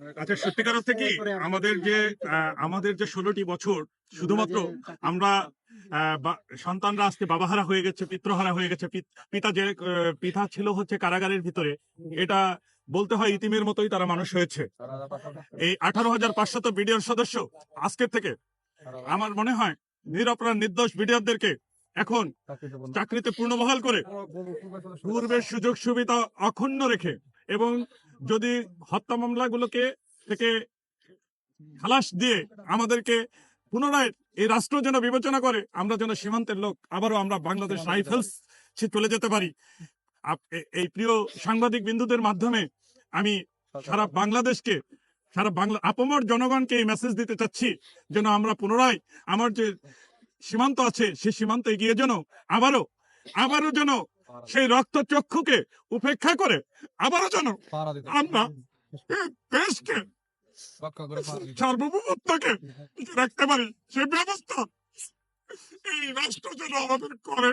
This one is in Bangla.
আচ্ছা সত্যিকার অর্থে কি আমাদের যে আমাদের যে ষোলোটি বছর শুধুমাত্র আমরা সন্তানরা আজকে বাবাহারা হয়ে গেছে পিত্রহারা হয়ে গেছে পিতা যে পিতা ছিল হচ্ছে কারাগারের ভিতরে এটা বলতে হয় ইতিমের মতোই তারা মানুষ হয়েছে। এই আঠারো হাজার পাঁচশত বিডিওর সদস্য আজকের থেকে আমার মনে হয় নিরপরাধ নির্দোষ বিডিআরদেরকে এখন চাকরিতে পূর্ণবহাল করে পূর্বের সুযোগ সুবিধা অক্ষুণ্ণ রেখে এবং যদি হত্যা মামলাগুলোকে থেকে খালাস দিয়ে আমাদেরকে পুনরায় এই রাষ্ট্র যেন বিবেচনা করে, আমরা যেন সীমান্তের লোক, আবারও আমরা বাংলাদেশ রাইফেলস চলে যেতে পারি। এই প্রিয় সাংবাদিক বিন্দুদের মাধ্যমে আমি সারা বাংলাদেশকে, সারা বাংলা, আপমর জনগণকে এই মেসেজ দিতে চাচ্ছি, যেন আমরা পুনরায় আমার যে সীমান্ত আছে সেই সীমান্তে এগিয়ে যেন আবারও আবারও যেন সেই রক্ত চক্ষুকে উপেক্ষা করে আবারও যেন আমরা দেশকে সার্বভৌমত্বকে রাখতে পারি সে ব্যবস্থা এই রাষ্ট্র যেন আমাদের করে।